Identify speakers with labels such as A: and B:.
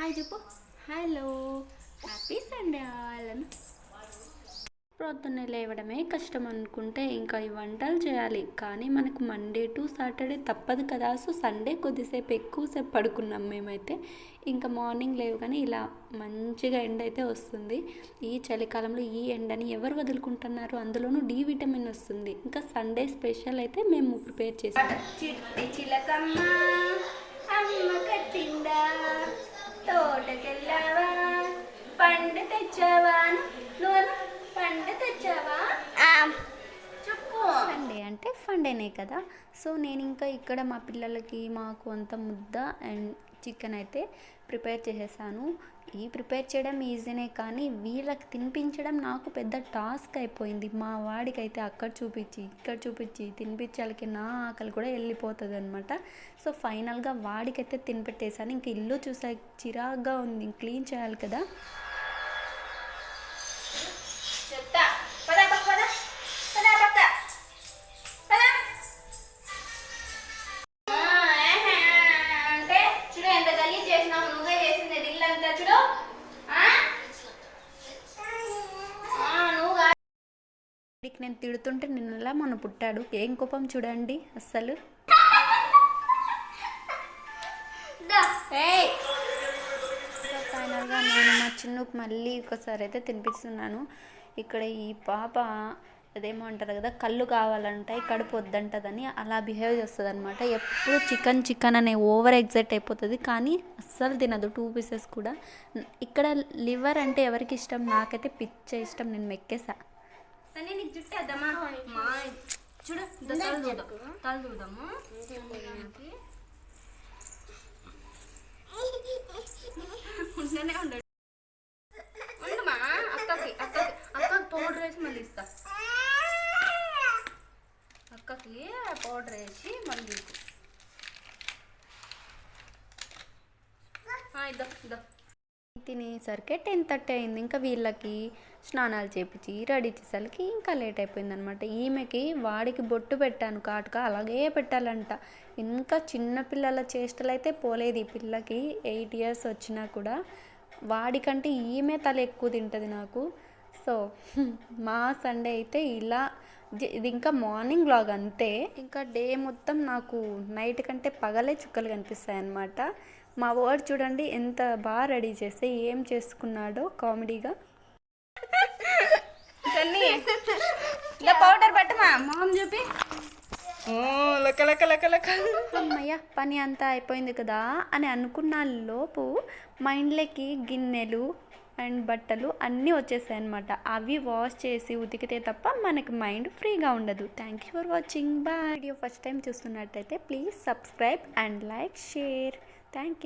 A: Hi చెప్పు. Hello. Happy Sunday all పొద్దున్నే లేవడమే కష్టం అనుకుంటే ఇంకా ఈ వంటలు చేయాలి. కానీ మనకు మండే టు సాటర్డే తప్పదు కదా. సో సండే కొద్దిసేపు ఎక్కువసేపు పడుకున్నాం మేమైతే. ఇంకా మార్నింగ్ లేవగానే ఇలా మంచిగా ఎండ అయితే వస్తుంది. ఈ చలికాలంలో ఈ ఎండని ఎవరు వదులుకుంటున్నారు? అందులోనూ డి విటమిన్ వస్తుంది. ఇంకా సండే స్పెషల్ అయితే మేము ప్రిపేర్ చేసాం పండు తెచ్చావా నువ్వు పండు తెచ్చావా? చెప్పు. సండే అంటే ఫండేనే కదా. సో నేను ఇంకా ఇక్కడ మా పిల్లలకి మాకు అంత ముద్ద అండ్ చికెన్ అయితే ప్రిపేర్ చేసేసాను. ఈ ప్రిపేర్ చేయడం ఈజీనే కానీ వీళ్ళకి తినిపించడం నాకు పెద్ద టాస్క్ అయిపోయింది. మా వాడికైతే అక్కడ చూపించి ఇక్కడ చూపించి తినిపించాలకి నా ఆకలి కూడా వెళ్ళిపోతుంది అనమాట సో ఫైనల్గా వాడికైతే తినిపెట్టేశాను ఇంక ఇల్లు చూసా చిరాగ్గా ఉంది. క్లీన్ చేయాలి కదా. నేను తిడుతుంటే నిన్నలా మన పుట్టాడు. ఏం కోపం చూడండి అస్సలు. ఫైనల్గా నేను మా చిన్నుకు మళ్ళీ ఒకసారి అయితే తినిపిస్తున్నాను. ఇక్కడ ఈ పాప అదేమో అంటారు కదా కళ్ళు కావాలంటాయి కడుపు వద్దంటదని అలా బిహేవ్ చేస్తుంది అనమాట ఎప్పుడు చికెన్ చికెన్ అనే ఓవర్ ఎగ్జైట్ అయిపోతుంది కానీ అస్సలు తినదు టూ పీసెస్ కూడా. ఇక్కడ లివర్ అంటే ఎవరికి ఇష్టం? నాకైతే పిచ్చ ఇష్టం నేను మెక్కేసా.
B: నీకు జుట్టు వేద్దామా? మా చూడు తల చూద్దాం తల చూద్దాము. ఉండనే ఉండడు. ఉండమా? అక్కకి అక్కకి. అక్కకి పౌడర్ వేసి మళ్ళీ ఇస్తా. అక్కకి పౌడర్ వేసి మళ్ళీ ఇద్దో ఇద్దో.
A: తినేసరికి టెన్ థర్టీ అయింది. ఇంకా వీళ్ళకి స్నానాలు చేపించి రెడీ చేసరికి ఇంకా లేట్ అయిపోయింది అనమాట ఈమెకి వాడికి బొట్టు పెట్టాను కాటుక అలాగే పెట్టాలంట. ఇంకా చిన్న పిల్లల చేష్టలు అయితే పోలేదు ఈ పిల్లకి. ఎయిట్ ఇయర్స్ వచ్చినా కూడా వాడికంటే ఈమె తల ఎక్కువ తింటుంది నాకు. సో మా సండే అయితే ఇలా ఇది ఇంకా మార్నింగ్ వ్లాగ్ అంతే. ఇంకా డే మొత్తం నాకు నైట్ కంటే పగలే చుక్కలు కనిపిస్తాయి అన్నమాట మా వర్డ్ చూడండి ఎంత బాగా రెడీ చేస్తే ఏం చేసుకున్నాడో కామెడీగా.
B: పౌడర్ పట్టమా? మొహం చూపి.
A: అమ్మయ్య పని అంతా అయిపోయింది కదా అని అనుకున్న లోపు మైండ్లోకి గిన్నెలు అండ్ బట్టలు అన్నీ వచ్చేసాయి అనమాట అవి వాష్ చేసి ఉతికితే తప్ప మనకి మైండ్ ఫ్రీగా ఉండదు. Thank you for watching bye video first time చూస్తున్నట్టయితే please subscribe and like share thank you